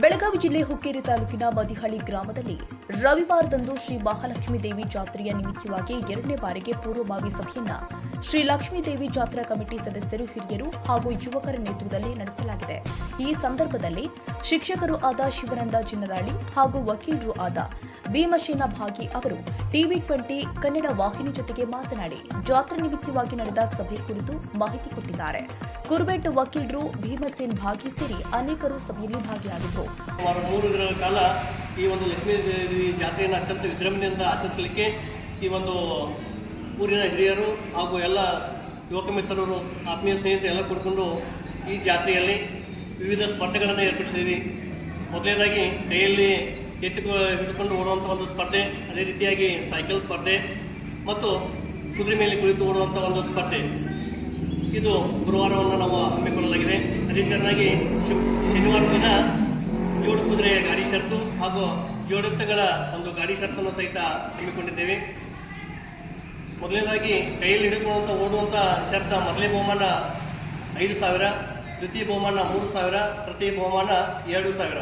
ಬೆಳಗಾವಿ ಜಿಲ್ಲೆ ಹುಕ್ಕೇರಿ ತಾಲೂಕಿನ ಮದಿಹಳ್ಳಿ ಗ್ರಾಮದಲ್ಲಿ ರವಿವಾರದಂದು ಶ್ರೀ ಮಹಾಲಕ್ಷ್ಮೀ ದೇವಿ ಜಾತ್ರೆಯ ನಿಮಿತ್ತವಾಗಿ ಎರಡನೇ ಬಾರಿಗೆ ಪೂರ್ವಭಾವಿ ಸಭೆಯನ್ನ ಶ್ರೀ ಲಕ್ಷ್ಮೀ ದೇವಿ ಜಾತ್ರಾ ಕಮಿಟಿ ಸದಸ್ಯರು, ಹಿರಿಯರು ಹಾಗೂ ಯುವಕರ ನೇತೃತ್ವದಲ್ಲಿ ನಡೆಸಲಾಗಿದೆ. ಈ ಸಂದರ್ಭದಲ್ಲಿ ಶಿಕ್ಷಕರು ಆದ ಶಿವನಂದ ಚಿನ್ನರಾಳಿ ಹಾಗೂ ವಕೀಲರು ಆದ ಭೀಮಸೇನ ಭಾಗಿ ಅವರು ಟಿವಿ ಟ್ವೆಂಟಿ ಕನ್ನಡ ವಾಹಿನಿ ಜೊತೆಗೆ ಮಾತನಾಡಿ ಜಾತ್ರಾ ನಿಮಿತ್ತವಾಗಿ ನಡೆದ ಸಭೆ ಕುರಿತು ಮಾಹಿತಿ ಕೊಟ್ಟಿದ್ದಾರೆ. ಕುರುಬೆಟ್ಟು ವಕೀಲರು ಭೀಮಸೇನ್ ಭಾಗಿ ಸೇರಿ ಅನೇಕರು ಸಭೆಯಲ್ಲಿ ಭಾಗಿಯಾಗಿದ್ದರು ಸುಮಾರು ಮೂರು ದಿನಗಳ ಕಾಲ ಈ ಒಂದು ಲಕ್ಷ್ಮೀ ದೇವಿ ಜಾತ್ರೆಯನ್ನು ಅತ್ಯಂತ ವಿಜೃಂಭಣೆಯಿಂದ ಆಚರಿಸಲಿಕ್ಕೆ ಈ ಒಂದು ಊರಿನ ಹಿರಿಯರು ಹಾಗೂ ಎಲ್ಲ ಯುವಕ ಮಿತ್ರರು, ಆತ್ಮೀಯ ಸ್ನೇಹಿತರು ಎಲ್ಲ ಕೂಡಿಕೊಂಡು ಈ ಜಾತ್ರೆಯಲ್ಲಿ ವಿವಿಧ ಸ್ಪರ್ಧೆಗಳನ್ನು ಏರ್ಪಡಿಸಿದ್ದೀವಿ. ಮೊದಲನೇದಾಗಿ ಕೈಯಲ್ಲಿ ಎತ್ತಿಕೊ ಹಿಡಿದುಕೊಂಡು ಓಡುವಂಥ ಒಂದು ಸ್ಪರ್ಧೆ, ಅದೇ ರೀತಿಯಾಗಿ ಸೈಕಲ್ ಸ್ಪರ್ಧೆ ಮತ್ತು ಕುದುರೆ ಮೇಲೆ ಕುಳಿತು ಓಡುವಂಥ ಒಂದು ಸ್ಪರ್ಧೆ. ಇದು ಗುರುವಾರವನ್ನು ನಾವು ಹಮ್ಮಿಕೊಳ್ಳಲಾಗಿದೆ. ಅದೇ ಥರನಾಗಿ ಶನಿವಾರ ದಿನ ಜೋಡು ಕುದುರೆ ಗಾಡಿ ಶರ್ತು ಹಾಗೂ ಜೋಡತ್ತಗಳ ಒಂದು ಗಾಡಿ ಸರ್ತನ್ನು ಸಹಿತ ಹಮ್ಮಿಕೊಂಡಿದ್ದೇವೆ. ಮೊದಲನೇದಾಗಿ ಕೈಯಲ್ಲಿ ಹಿಡಿದುಕೊಳ್ಳುವಂಥ ಓಡುವಂಥ ಶರ್ತ ಮೊದಲೇ ಬಹುಮಾನ ಐದು ಸಾವಿರ, ದ್ವಿತೀಯ ಬಹುಮಾನ ಮೂರು ಸಾವಿರ, ತೃತೀಯ ಬಹುಮಾನ ಎರಡು ಸಾವಿರ.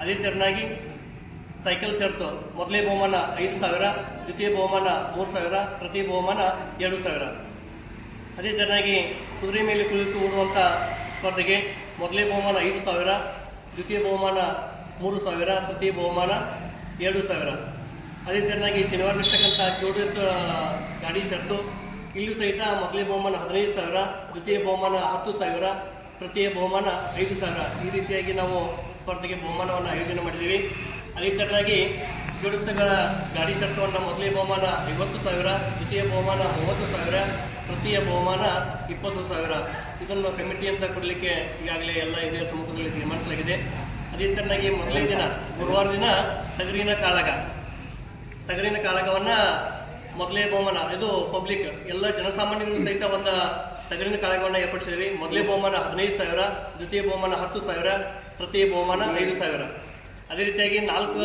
ಅದೇ ತೆರನಾಗಿ ಸೈಕಲ್ ಶರ್ತು ಮೊದಲೇ ಬಹುಮಾನ ಐದು ಸಾವಿರ, ದ್ವಿತೀಯ ಬಹುಮಾನ ಮೂರು ಸಾವಿರ, ತೃತೀಯ ಬಹುಮಾನ ಎರಡು ಸಾವಿರ. ಅದೇ ತೆರನಾಗಿ ಕುದುರೆ ಮೇಲೆ ಕುಳಿತು ಓಡುವಂಥ ಸ್ಪರ್ಧೆಗೆ ಮೊದಲೇ ಬಹುಮಾನ ಐದು ಸಾವಿರ ದ್ವಿತೀಯ ಬಹುಮಾನ ಮೂರು ಸಾವಿರ, ತೃತೀಯ ಬಹುಮಾನ ಎರಡು ಸಾವಿರ. ಅದೇ ಥರನಾಗಿ ಶನಿವಾರ ನಡೆಸ್ತಕ್ಕಂಥ ಜೋಡಿತ ಗಾಡಿ ಶರ್ತು ಇಲ್ಲೂ ಸಹಿತ ಮೊದಲೇ ಬಹುಮಾನ ಹದಿನೈದು ಸಾವಿರ, ದ್ವಿತೀಯ ಬಹುಮಾನ ಹತ್ತು ಸಾವಿರ, ತೃತೀಯ ಬಹುಮಾನ ಐದು ಸಾವಿರ. ಈ ರೀತಿಯಾಗಿ ನಾವು ಸ್ಪರ್ಧೆಗೆ ಬಹುಮಾನವನ್ನು ಆಯೋಜನೆ ಮಾಡಿದ್ದೀವಿ. ಅದೇ ತೆರನಾಗಿ ಜೋಡಿತಗಳ ಗಾಡಿ ಶರ್ತವನ್ನು ಮೊದಲನೇ ಬಹುಮಾನ ಐವತ್ತು ಸಾವಿರ, ದ್ವಿತೀಯ ಬಹುಮಾನ ಮೂವತ್ತು ಸಾವಿರ, ತೃತೀಯ ಬಹುಮಾನ ಇಪ್ಪತ್ತು ಸಾವಿರ. ಇದನ್ನು ಕಮಿಟಿಯಿಂದ ಕೊಡಲಿಕ್ಕೆ ಈಗಾಗಲೇ ಎಲ್ಲ ಹಿರಿಯ ಸಮ್ಮುಖದಲ್ಲಿ ತೀರ್ಮಾನಿಸಲಾಗಿದೆ. ಅದೇ ತರನಾಗಿ ಮೊದಲನೇ ದಿನ, ಗುರುವಾರ ದಿನ ತಗರಿನ ಕಾಳಗ. ತಗರಿನ ಕಾಳಗವನ್ನು ಮೊದಲೇ ಬಹುಮಾನ, ಇದು ಪಬ್ಲಿಕ್ ಎಲ್ಲ ಜನಸಾಮಾನ್ಯರು ಸಹಿತ ಒಂದು ತಗರಿನ ಕಾಳಗವನ್ನು ಏರ್ಪಡಿಸಿದ್ವಿ ಮೊದಲೇ ಬಹುಮಾನ ಹದಿನೈದು ಸಾವಿರ, ದ್ವಿತೀಯ ಬಹುಮಾನ ಹತ್ತು ಸಾವಿರ, ತೃತೀಯ ಬಹುಮಾನ ಐದು ಸಾವಿರ. ಅದೇ ರೀತಿಯಾಗಿ ನಾಲ್ಕು